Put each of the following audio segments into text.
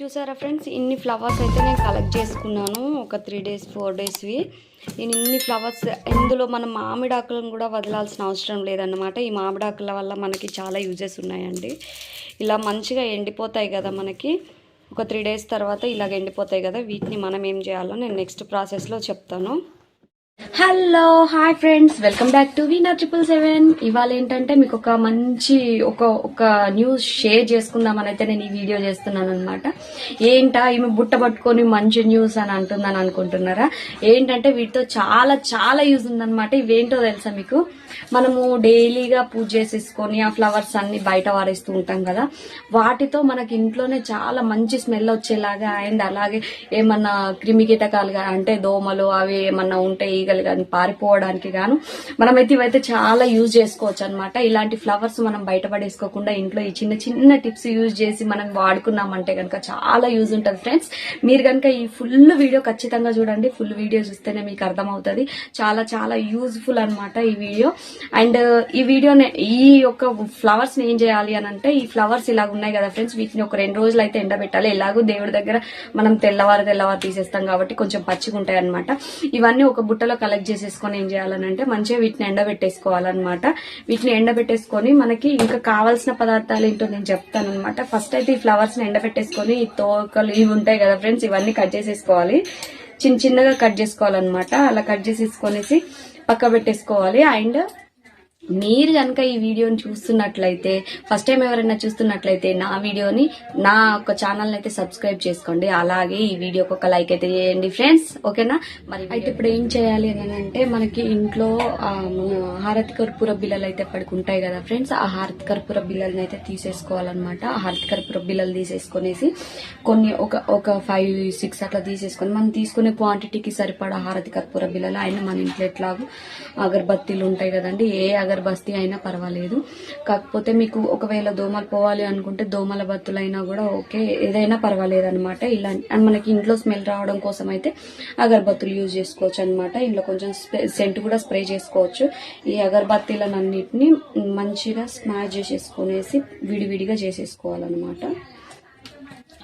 చూసారా ఫ్రెండ్స్? ఇన్ని ఫ్లవర్స్ అయితే నేను కలెక్ట్ చేసుకున్నాను. ఒక త్రీ డేస్ ఫోర్ డేస్వి నేను ఇన్ని ఫ్లవర్స్ ఇందులో మనం మామిడాకులను కూడా వదలాల్సిన అవసరం లేదన్నమాట. ఈ మామిడాకుల వల్ల మనకి చాలా యూజెస్ ఉన్నాయండి. ఇలా మంచిగా ఎండిపోతాయి కదా మనకి. ఒక త్రీ డేస్ తర్వాత ఇలాగ ఎండిపోతాయి కదా. వీటిని మనం ఏం చేయాలో నేను నెక్స్ట్ ప్రాసెస్లో చెప్తాను. Hello hi friends welcome back to Veena triple seven ఇవాళ ఏంటంటే మీకు ఒక మంచి ఒక ఒక న్యూస్ షేర్ చేసుకుందామని అయితే నేను ఈ వీడియో చేస్తున్నాను అనమాట ఏంటా ఈమె బుట్ట పట్టుకొని మంచి న్యూస్ అని అంటుందని అనుకుంటున్నారా? ఏంటంటే వీటితో చాలా చాలా యూజ్ ఉందనమాట ఇవేంటో తెలుసా మీకు? మనము డైలీగా పూజ చేసేసుకొని ఆ ఫ్లవర్స్ అన్ని బయట వారేస్తూ ఉంటాం కదా. వాటితో మనకి ఇంట్లోనే చాలా మంచి స్మెల్ వచ్చేలాగా అండ్ అలాగే ఏమన్నా క్రిమి కీటకాలు అంటే దోమలు అవి ఏమన్నా ఉంటే ఈగలు కానీ పారిపోవడానికి గాను మనమైతే ఇవైతే చాలా యూజ్ చేసుకోవచ్చు అనమాట ఇలాంటి ఫ్లవర్స్ మనం బయట పడేసుకోకుండా ఇంట్లో ఈ చిన్న చిన్న టిప్స్ యూజ్ చేసి మనం వాడుకున్నామంటే కనుక చాలా యూజ్ ఉంటుంది ఫ్రెండ్స్. మీరు కనుక ఈ ఫుల్ వీడియో ఖచ్చితంగా చూడండి. ఫుల్ వీడియో చూస్తేనే మీకు అర్థమవుతుంది. చాలా చాలా యూజ్ఫుల్ అనమాట ఈ వీడియో. అండ్ ఈ వీడియో ఈ యొక్క ఫ్లవర్స్ని ఏం చేయాలి అని అంటే ఈ ఫ్లవర్స్ ఇలాగ ఉన్నాయి కదా ఫ్రెండ్స్ వీటిని ఒక రెండు రోజులు అయితే ఎండబెట్టాలి. ఎలాగో దేవుడి దగ్గర మనం తెల్లవారు తెల్లవారు తీసేస్తాం కాబట్టి కొంచెం పచ్చిగా ఉంటాయి అనమాట ఇవన్నీ ఒక బుట్టలో కలెక్ట్ చేసేసుకొని ఏం చేయాలని అంటే మంచిగా వీటిని ఎండబెట్టేసుకోవాలన్నమాట. వీటిని ఎండబెట్టేసుకొని మనకి ఇంకా కావాల్సిన పదార్థాలు ఏంటో నేను చెప్తాను అనమాట ఫస్ట్ అయితే ఈ ఫ్లవర్స్ని ఎండబెట్టేసుకొని ఈ తోకలు ఇవి ఉంటాయి కదా ఫ్రెండ్స్ ఇవన్నీ కట్ చేసేసుకోవాలి. చిన్న చిన్నగా కట్ చేసుకోవాలన్నమాట. అలా కట్ చేసేసుకొనేసి పక్క పెట్టేసుకోవాలి అండ్ మీరు కనుక ఈ వీడియోని చూస్తున్నట్లయితే ఫస్ట్ టైం ఎవరైనా చూస్తున్నట్లయితే నా వీడియోని నా ఒక ఛానల్ అయితే సబ్స్క్రైబ్ చేసుకోండి. అలాగే ఈ వీడియోకి ఒక లైక్ అయితే చేయండి ఫ్రెండ్స్ ఓకేనా మరి అయితే ఇప్పుడు ఏం చేయాలి అని అంటే మనకి ఇంట్లో హారతి కర్పూర బిల్లలు అయితే పడుకుంటాయి కదా ఫ్రెండ్స్ ఆ హారతి కర్పూర బిల్లల్ని అయితే తీసేసుకోవాలన్నమాట. ఆ హారతి కర్పూర బిల్లలు తీసేసుకొనేసి కొన్ని ఒక ఒక ఫైవ్ సిక్స్ అట్లా తీసేసుకొని మనం తీసుకునే క్వాంటిటీకి సరిపడా హారతి కర్పూర బిల్లలు అయినా మన ఇంట్లో ఎట్లాగో అగరబత్తీలు ఉంటాయి కదండి ఏ అగరబత్తి అయినా పర్వాలేదు. కాకపోతే మీకు ఒకవేళ దోమలు పోవాలి అనుకుంటే దోమల బత్తులు అయినా కూడా ఓకే ఏదైనా పర్వాలేదు అనమాట ఇలా మనకి ఇంట్లో స్మెల్ రావడం కోసం అయితే అగరబత్తులు యూజ్ చేసుకోవచ్చు అనమాట ఇంట్లో కొంచెం సెంట్ కూడా స్ప్రే చేసుకోవచ్చు. ఈ అగరబత్తీలన్నిటిని మంచిగా స్మాష్ చేసేసుకునేసి విడివిడిగా చేసేసుకోవాలన్నమాట.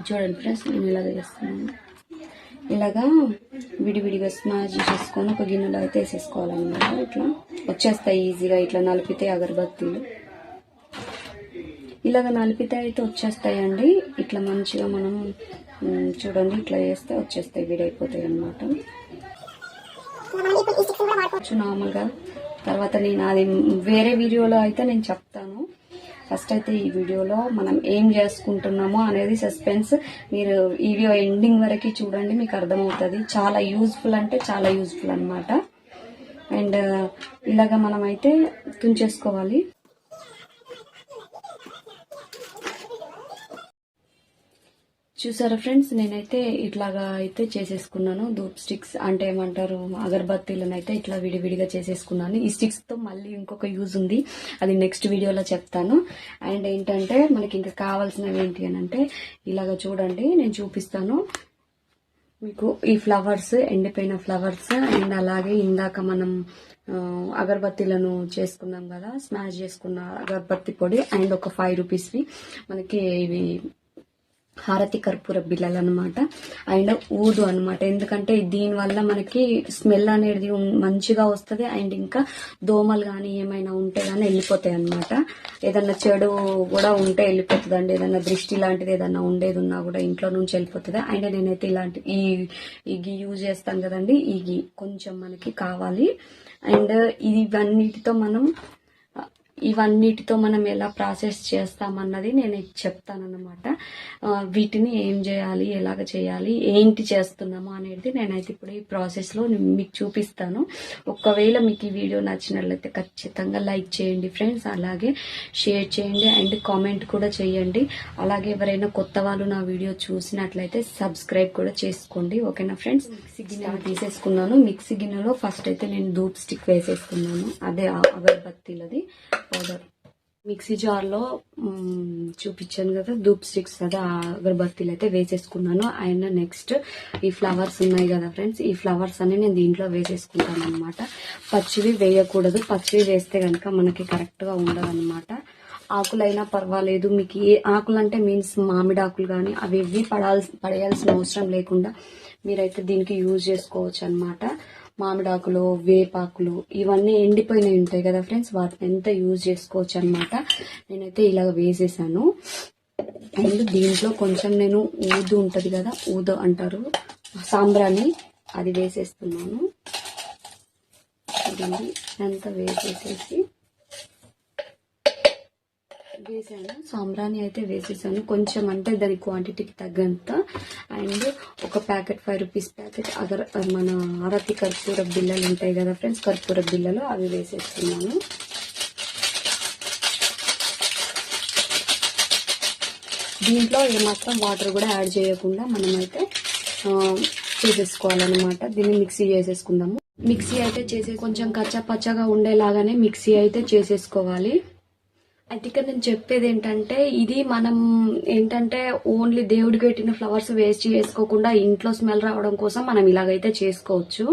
చూడండి ఫ్రెండ్స్ నేను ఇలా చేస్తున్నాను. ఇలాగా విడివిడిగా స్మాష్ చేసుకొని ఒక గిన్నెలో అయితే వేసేసుకోవాలన్నమాట ఇట్లా. వచ్చేస్తాయి ఈజీగా. ఇట్లా నలిపితే అగరబత్తీలు. ఇలాగ నలిపితే అయితే వచ్చేస్తాయండి. ఇట్లా మంచిగా మనం చూడండి ఇట్లా చేస్తే వచ్చేస్తాయి. వీడైపోతాయి అన్నమాట. నార్మల్గా. తర్వాత నేను అది వేరే వీడియోలో అయితే నేను చెప్తాను. ఫస్ట్ అయితే ఈ వీడియోలో మనం ఏం చేసుకుంటున్నామో అనేది సస్పెన్స్. మీరు ఈ వీడియో ఎండింగ్ వరకు చూడండి మీకు అర్థమవుతుంది. చాలా యూజ్ఫుల్ అంటే చాలా యూజ్ఫుల్ అన్నమాట. అండ్ ఇలాగ మనం అయితే తుంచేసుకోవాలి. చూసారా ఫ్రెండ్స్? నేనైతే ఇట్లాగా అయితే చేసేసుకున్నాను. ధూప్ స్టిక్స్ అంటే ఏమంటారు? అగరబత్తీలను అయితే ఇట్లా విడివిడిగా చేసేసుకున్నాను. ఈ స్టిక్స్తో మళ్ళీ ఇంకొక యూజ్ ఉంది. అది నెక్స్ట్ వీడియోలో చెప్తాను. అండ్ ఏంటంటే మనకి ఇంకా కావాల్సినవి ఏంటి అని అంటే ఇలాగ చూడండి. నేను చూపిస్తాను. మీకు ఈ ఫ్లవర్స్ ఎండిపోయిన ఫ్లవర్స్ అండ్ అలాగే ఇందాక మనం అగరబత్తీలను చేసుకున్నాం కదా స్మాష్ చేసుకున్న అగరబత్తి పొడి అండ్ ఒక ఫైవ్ రూపీస్వి మనకి ఇవి హారతి కర్పూర బిళ్ళలు అనమాట అండ్ ఊదు అనమాట ఎందుకంటే దీనివల్ల మనకి స్మెల్ అనేది మంచిగా వస్తుంది. అండ్ ఇంకా దోమలు కానీ ఏమైనా ఉంటే కానీ వెళ్ళిపోతాయి అనమాట ఏదన్నా చెడు కూడా ఉంటే వెళ్ళిపోతుంది అండి ఏదన్నా దృష్టి లాంటిది ఏదన్నా ఉండేది ఉన్నా కూడా ఇంట్లో నుంచి వెళ్ళిపోతుంది. అండ్ నేనైతే ఇలాంటి ఈ ఈ గీ యూజ్ చేస్తాను కదండి. ఈ గీ కొంచెం మనకి కావాలి. అండ్ ఇవన్నిటితో మనం ఇవన్నిటితో మనం ఎలా ప్రాసెస్ చేస్తామన్నది నేను చెప్తానన్నమాట. వీటిని ఏం చేయాలి ఎలాగ చేయాలి ఏంటి చేస్తున్నాము అనేది నేనైతే ఇప్పుడు ఈ ప్రాసెస్లో మీకు చూపిస్తాను. ఒకవేళ మీకు ఈ వీడియో నచ్చినట్లయితే ఖచ్చితంగా లైక్ చేయండి ఫ్రెండ్స్. అలాగే షేర్ చేయండి అండ్ కామెంట్ కూడా చేయండి. అలాగే ఎవరైనా కొత్త వాళ్ళు నా వీడియో చూసినట్లయితే సబ్స్క్రైబ్ కూడా చేసుకోండి. ఓకేనా ఫ్రెండ్స్? మిక్సీ గిన్నె తీసేసుకున్నాను మిక్సీ గిన్నెలో ఫస్ట్ అయితే నేను ధూప్ స్టిక్ వేసేసుకున్నాను. అదే అగరబత్తీలది. పౌడర్. మిక్సీ జార్లో చూపించాను కదా ధూప్ స్టిక్స్ కదా అగరబత్తీలు అయితే వేసేసుకున్నాను. అండ్ నెక్స్ట్ ఈ ఫ్లవర్స్ ఉన్నాయి కదా ఫ్రెండ్స్ ఈ ఫ్లవర్స్ అన్ని నేను దీంట్లో వేసేసుకుంటాను అనమాట పచ్చివి వేయకూడదు. పచ్చివి వేస్తే కనుక మనకి కరెక్ట్గా ఉండదు అనమాట ఆకులైనా పర్వాలేదు. మీకు ఏ ఆకులు అంటే మీన్స్ మామిడి ఆకులు కానీ అవి ఇవి పడాల్సి పడేయాల్సిన అవసరం లేకుండా మీరైతే దీనికి యూజ్ చేసుకోవచ్చు అనమాట మామిడాకులు వేపాకులు ఇవన్నీ ఎండిపోయినవి ఉంటాయి కదా ఫ్రెండ్స్. వాటిని ఎంత యూజ్ చేసుకోవచ్చు అనమాట నేనైతే ఇలాగ వేసేసాను. అండ్ దీంట్లో కొంచెం నేను ఊదు ఉంటుంది కదా ఊదు అంటారు సాంబ్రాని అది వేసేస్తున్నాను. చూడండి అంతా వేసేసేసి వేసాను. సాంబ్రాణి అయితే వేసేసాను. కొంచెం అంటే దాని క్వాంటిటీకి తగ్గంత. అండ్ ఒక ప్యాకెట్ ఫైవ్ రూపీస్ ప్యాకెట్ అగర మన ఆరతి కర్పూర బిల్లలు ఉంటాయి కదా ఫ్రెండ్స్ కర్పూర బిల్లలు అవి వేసేస్తున్నాను. దీంట్లో ఏమాత్రం వాటర్ కూడా యాడ్ చేయకుండా మనమైతే చేసేసుకోవాలన్నమాట. దీన్ని మిక్సీ చేసేసుకుందాము. మిక్సీ అయితే చేసే కొంచెం కచ్చా పచ్చగా ఉండేలాగానే మిక్సీ అయితే చేసేసుకోవాలి. అయితే ఇక్కడ నేను చెప్పేది ఏంటంటే ఇది మనం ఏంటంటే ఓన్లీ దేవుడికి పెట్టిన ఫ్లవర్స్ వేస్ట్ చేసుకోకుండా ఇంట్లో స్మెల్ రావడం కోసం మనం ఇలాగైతే చేసుకోవచ్చు.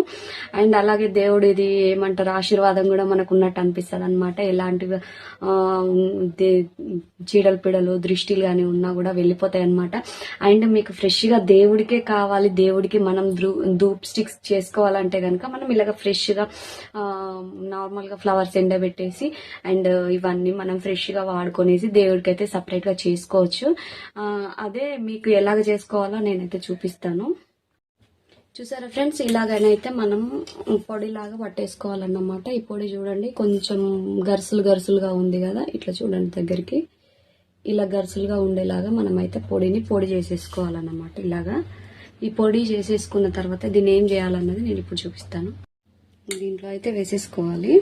అండ్ అలాగే దేవుడిది ఏమంటారు ఆశీర్వాదం కూడా మనకు ఉన్నట్టు అనిపిస్తుంది అనమాట ఎలాంటి చీడలు దే- చీడల పిడలు దృష్టిలు కానీ ఉన్నా కూడా వెళ్ళిపోతాయి అనమాట అండ్ మీకు ఫ్రెష్గా దేవుడికే కావాలి దేవుడికి మనం ధూప్ స్టిక్స్ చేసుకోవాలంటే కనుక మనం ఇలాగ ఫ్రెష్గా నార్మల్గా ఫ్లవర్స్ ఎండబెట్టేసి అండ్ ఇవన్నీ మనం ఫ్రెష్ గా వాడుకునేసి దేవుడికి అయితే సపరేట్గా చేసుకోవచ్చు. అదే మీకు ఎలాగ చేసుకోవాలో నేనైతే చూపిస్తాను. చూసారా ఫ్రెండ్స్? ఇలాగనైతే మనం పొడిలాగా పట్టేసుకోవాలన్నమాట. ఈ పొడి చూడండి కొంచెం గరుసులు గరుసులుగా ఉంది కదా ఇట్లా చూడండి దగ్గరికి. ఇలా గరుసులుగా ఉండేలాగా మనం అయితే పొడిని పొడి చేసేసుకోవాలన్నమాట ఇలాగా. ఈ పొడి చేసేసుకున్న తర్వాత దీన్ని ఏం చేయాలన్నది నేను ఇప్పుడు చూపిస్తాను. దీంట్లో అయితే వేసేసుకోవాలి.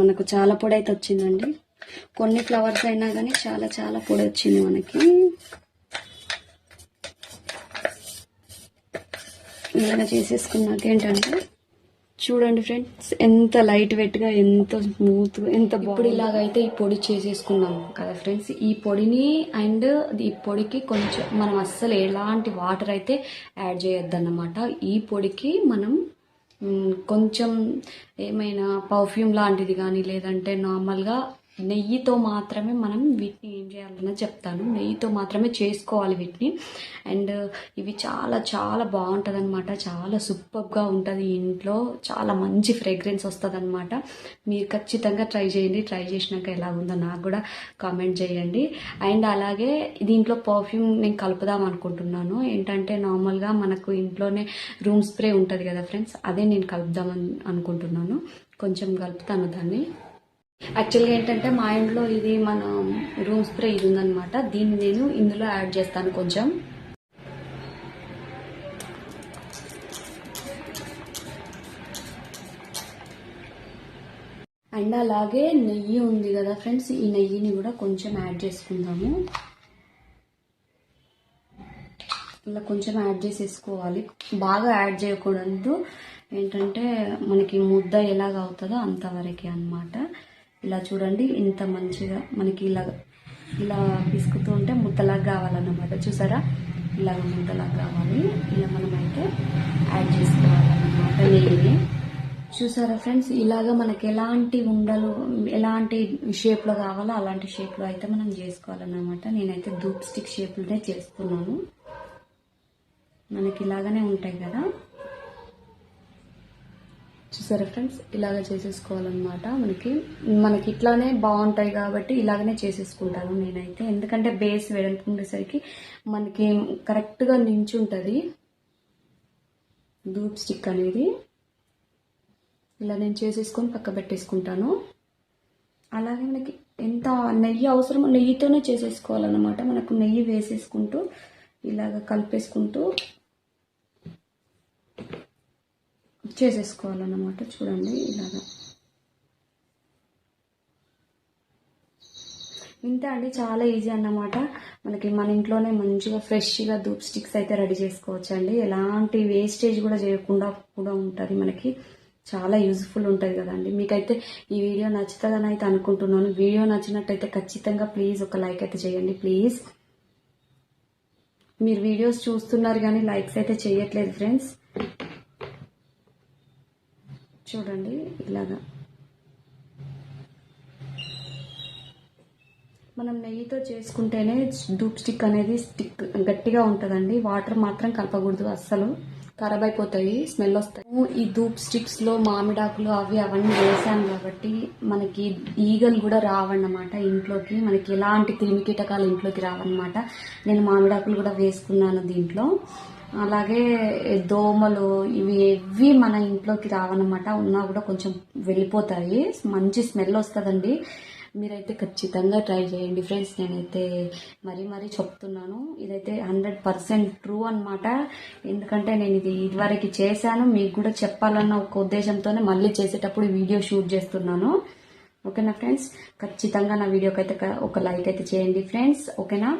మనకు చాలా పొడి అయితే వచ్చిందండి. కొన్ని ఫ్లవర్స్ అయినా కానీ చాలా చాలా పొడి వచ్చింది మనకి. ఇలాగ చేసేసుకున్నాక ఏంటంటే చూడండి ఫ్రెండ్స్ ఎంత లైట్ వెయిట్గా ఎంత స్మూత్ ఎంత ఇప్పుడు ఇలాగైతే ఈ పొడి చేసేసుకున్నాం కదా ఫ్రెండ్స్. ఈ పొడిని అండ్ ఈ పొడికి కొంచెం మనం అస్సలు ఎలాంటి వాటర్ అయితే యాడ్ చేయొద్దన్నమాట. ఈ పొడికి మనం కొంచెం ఏమైనా పర్ఫ్యూమ్ లాంటిది కానీ లేదంటే నార్మల్గా నెయ్యితో మాత్రమే మనం వీటిని ఏం చేయాలన్నా చెప్తాను. నెయ్యితో మాత్రమే చేసుకోవాలి వీటిని. అండ్ ఇవి చాలా చాలా బాగుంటుంది అనమాట చాలా సూపర్గా ఉంటుంది ఇంట్లో. చాలా మంచి ఫ్రేగ్రెన్స్ వస్తుంది అనమాట మీరు ఖచ్చితంగా ట్రై చేయండి. ట్రై చేసినాక ఎలా ఉందో నాకు కూడా కామెంట్ చేయండి. అండ్ అలాగే దీంట్లో పర్ఫ్యూమ్ నేను కలుపుదాం అనుకుంటున్నాను. ఏంటంటే నార్మల్గా మనకు ఇంట్లోనే రూమ్ స్ప్రే ఉంటుంది కదా ఫ్రెండ్స్ అదే నేను కలుపుదాం అనుకుంటున్నాను. కొంచెం కలుపుతాను దాన్ని. యాక్చువల్గా ఏంటంటే మా ఇంట్లో ఇది మన రూమ్ స్ప్రే ఇది ఉందన్నమాట. దీన్ని నేను ఇందులో యాడ్ చేస్తాను కొంచెం. అండ్ అలాగే నెయ్యి ఉంది కదా ఫ్రెండ్స్ ఈ నెయ్యిని కూడా కొంచెం యాడ్ చేసుకుందాము. ఇలా కొంచెం యాడ్ చేసేసుకోవాలి. బాగా యాడ్ చేయకూడదు. ఏంటంటే మనకి ముద్ద ఎలాగ అవుతుందో అంతవరకే అనమాట ఇలా చూడండి ఇంత మంచిగా మనకి ఇలా ఇలా పిసుకుతూ ఉంటే ముద్దలాగా కావాలన్నమాట. చూసారా? ఇలాగ ముద్దలాగా కావాలి. ఇలా మనమైతే యాడ్ చేసుకోవాలన్నమాట నెయ్యిని చూసారా ఫ్రెండ్స్? ఇలాగ మనకి ఎలాంటి ఉండలు ఎలాంటి షేప్లో కావాలో అలాంటి షేప్లో అయితే మనం చేసుకోవాలన్నమాట. నేనైతే ధూప్ స్టిక్ షేప్లోనే చేస్తున్నాను మనకి ఇలాగనే ఉంటాయి కదా? చూసారా ఫ్రెండ్స్ ఇలాగ చేసేసుకోవాలన్నమాట మనకి. మనకి ఇట్లానే బాగుంటాయి కాబట్టి ఇలాగనే చేసేసుకుంటాను నేనైతే. ఎందుకంటే బేస్ వెడల్పు ఉండేసరికి మనకి కరెక్ట్గా నించుంటుంది. దూప్ స్టిక్ అనేది. ఇలా నేను చేసేసుకొని పక్క పెట్టేసుకుంటాను. అలాగే మనకి ఎంత నెయ్యి అవసరమో నెయ్యితోనే చేసేసుకోవాలన్నమాట. మనకు నెయ్యి వేసేసుకుంటూ ఇలాగ కలిపేసుకుంటూ చేసేసుకోవాలన్నమాట. చూడండి ఇలాగా. ఇంతే అండి చాలా ఈజీ అన్నమాట. మనకి మన ఇంట్లోనే మంచిగా ఫ్రెష్గా ధూప్ స్టిక్స్ అయితే రెడీ చేసుకోవచ్చు అండి ఎలాంటి వేస్టేజ్ కూడా చేయకుండా కూడా ఉంటుంది మనకి. చాలా యూజ్ఫుల్ ఉంటుంది కదండి. మీకైతే ఈ వీడియో నచ్చుతుందని అయితే అనుకుంటున్నాను. వీడియో నచ్చినట్టయితే ఖచ్చితంగా ప్లీజ్ ఒక లైక్ అయితే చేయండి ప్లీజ్. మీరు వీడియోస్ చూస్తున్నారు కానీ లైక్స్ అయితే చేయట్లేదు ఫ్రెండ్స్. చూడండి ఇలాగా. మనం నెయ్యితో చేసుకుంటేనే డూప్ స్టిక్ అనేది స్టిక్ గట్టిగా ఉంటుందండి. వాటర్ మాత్రం కలపకూడదు అస్సలు. ఖరాబ్ అయిపోతాయి స్మెల్ వస్తాయి. ఈ ధూప్ స్టిక్స్లో మామిడాకులు అవి అవన్నీ వేసాను కాబట్టి మనకి ఈగలు కూడా రావన్నమాట ఇంట్లోకి. మనకి ఎలాంటి క్రిమి కీటకాలు ఇంట్లోకి రావన్నమాట. నేను మామిడాకులు కూడా వేసుకున్నాను దీంట్లో. అలాగే దోమలు ఇవి ఎవి మన ఇంట్లోకి రావన్నమాట. ఉన్నా కూడా కొంచెం వెళ్ళిపోతాయి. మంచి స్మెల్ వస్తుందండి. మీరైతే ఖచ్చితంగా ట్రై చేయండి ఫ్రెండ్స్. నేనైతే మరీ మరీ చెప్తున్నాను. ఇదైతే హండ్రెడ్ పర్సెంట్ ట్రూ అనమాట ఎందుకంటే నేను ఇది ఇదివరకు చేశాను. మీకు కూడా చెప్పాలన్న ఒక ఉద్దేశంతోనే మళ్ళీ చేసేటప్పుడు వీడియో షూట్ చేస్తున్నాను. ఓకేనా ఫ్రెండ్స్? ఖచ్చితంగా నా వీడియోకి అయితే ఒక లైక్ అయితే చేయండి ఫ్రెండ్స్ ఓకేనా?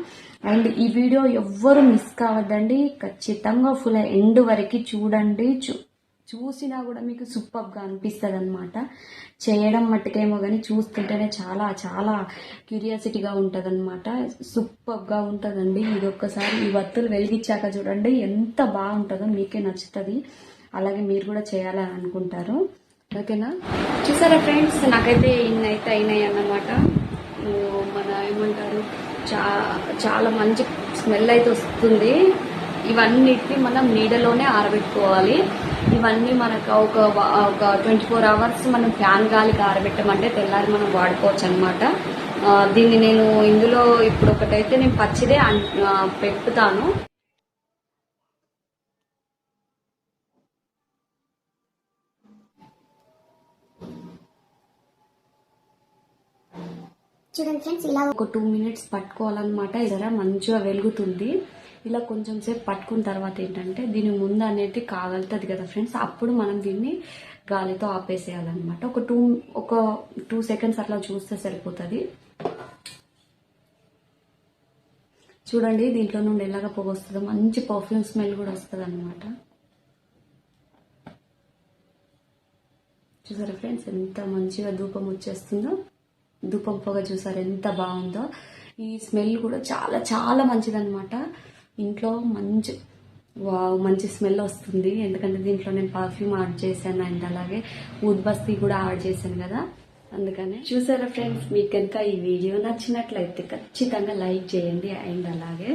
అండ్ ఈ వీడియో ఎవ్వరు మిస్ కావద్దండి. ఖచ్చితంగా ఫుల్ ఎండ్ వరకు చూడండి. చూ చూసినా కూడా మీకు సూపర్గా అనిపిస్తుంది అనమాట చేయడం మట్టుకేమో కానీ చూస్తుంటేనే చాలా చాలా క్యూరియాసిటీగా ఉంటుంది అనమాట సూపర్గా ఉంటుందండి. ఇది ఒక్కసారి ఈ వత్తులు వెలిగించాక చూడండి. ఎంత బాగుంటుందో మీకే నచ్చుతుంది. అలాగే మీరు కూడా చేయాలని అనుకుంటారు. ఓకేనా? చూసారా ఫ్రెండ్స్ నాకైతే ఇన్ని అయితే అయినాయి అన్నమాట మన ఏమంటారు చా చాలా మంచి స్మెల్ అయితే వస్తుంది. ఇవన్నిటిని మనం నీడలోనే ఆరబెట్టుకోవాలి. ఇవన్నీ మనకు ఒక ఒక ట్వంటీ ఫోర్ అవర్స్ మనం ఫ్యాన్ గాలికి ఆరబెట్టమంటే తెల్లారి మనం వాడుకోవచ్చు అనమాట దీన్ని నేను ఇందులో ఇప్పుడు ఒకటైతే నేను పచ్చిదే పెట్టుతాను చూడండి ఫ్రెండ్స్ ఇలా ఒక టూ మినిట్స్ పట్టుకోవాలన్నమాట. ఇదర మంచిగా వెలుగుతుంది. ఇలా కొంచెం సేపు పట్టుకున్న తర్వాత ఏంటంటే దీని ముందు అనేది కాగలుతుంది కదా ఫ్రెండ్స్. అప్పుడు మనం దీన్ని గాలితో ఆపేసేయాలన్నమాట. ఒక టూ ఒక టూ సెకండ్స్ అట్లా చూస్తే సరిపోతుంది. చూడండి దీంట్లో నుండి ఎలాగ పొగ వస్తుందో. మంచి పర్ఫ్యూమ్ స్మెల్ కూడా వస్తుంది అనమాట చూసారా ఫ్రెండ్స్ ఎంత మంచిగా ధూపం వచ్చేస్తుందో. ధూపం పొగ చూసారు ఎంత బాగుందో? ఈ స్మెల్ కూడా చాలా చాలా మంచిదనమాట ఇంట్లో మంచి మంచి స్మెల్ వస్తుంది. ఎందుకంటే దీంట్లో నేను పర్ఫ్యూమ్ ఆర్డర్ చేశాను అండ్ అలాగే ఉద్బస్తి కూడా ఆర్డర్ చేశాను కదా. అందుకనే చూసారా ఫ్రెండ్స్ మీకు కనుక ఈ వీడియో నచ్చినట్లయితే ఖచ్చితంగా లైక్ చేయండి అండ్ అలాగే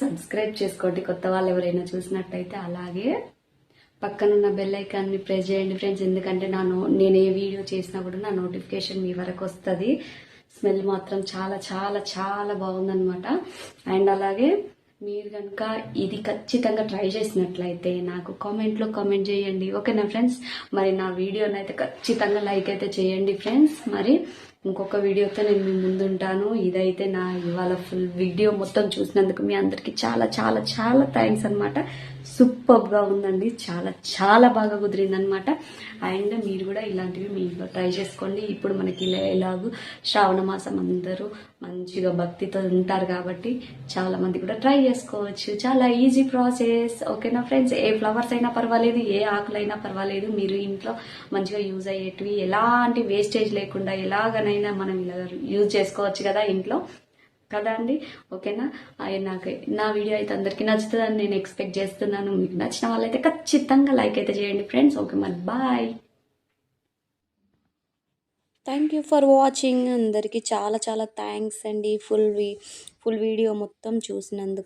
సబ్స్క్రైబ్ చేసుకోండి కొత్త వాళ్ళు ఎవరైనా చూసినట్టయితే అలాగే. పక్కనున్న బెల్ ఐకాన్ని ప్రెస్ చేయండి ఫ్రెండ్స్. ఎందుకంటే నా నేను ఏ వీడియో చేసినా కూడా నా నోటిఫికేషన్ మీ వరకు వస్తుంది. స్మెల్ మాత్రం చాలా చాలా చాలా బాగుందనమాట అండ్ అలాగే మీరు కనుక ఇది ఖచ్చితంగా ట్రై చేసినట్లయితే నాకు కామెంట్లో కామెంట్ చేయండి. ఓకేనా ఫ్రెండ్స్? మరి నా వీడియోనైతే అయితే ఖచ్చితంగా లైక్ అయితే చేయండి ఫ్రెండ్స్. మరి ఇంకొక వీడియోతో నేను మీ ముందుంటాను. ఇదైతే నా ఇవాళ ఫుల్ వీడియో మొత్తం చూసినందుకు మీ అందరికీ చాలా చాలా చాలా థ్యాంక్స్ అనమాట సూపర్గా ఉందండి. చాలా చాలా బాగా కుదిరింది అనమాట అండ్ మీరు కూడా ఇలాంటివి మీ ఇంట్లో ట్రై చేసుకోండి. ఇప్పుడు మనకి ఎలాగూ శ్రావణ మాసం అందరూ మంచిగా భక్తితో ఉంటారు కాబట్టి చాలా మంది కూడా ట్రై చేసుకోవచ్చు. చాలా ఈజీ ప్రాసెస్ ఓకేనా ఫ్రెండ్స్ ఏ ఫ్లవర్స్ అయినా పర్వాలేదు ఏ ఆకులైనా పర్వాలేదు. మీరు ఇంట్లో మంచిగా యూజ్ అయ్యేటివి ఎలాంటి వేస్టేజ్ లేకుండా ఎలాగనైనా మనం ఇలా యూజ్ చేసుకోవచ్చు కదా ఇంట్లో. కదా అండి? ఓకేనా? నాకు నా వీడియో అయితే అందరికీ నచ్చుతుందని నేను ఎక్స్పెక్ట్ చేస్తున్నాను. మీకు నచ్చిన వాళ్ళైతే ఖచ్చితంగా లైక్ అయితే చేయండి ఫ్రెండ్స్ ఓకే మరి bye thank you for watching అందరికీ చాలా చాలా థ్యాంక్స్ అండి. ఫుల్ ఫుల్ వీడియో మొత్తం చూసినందుకు.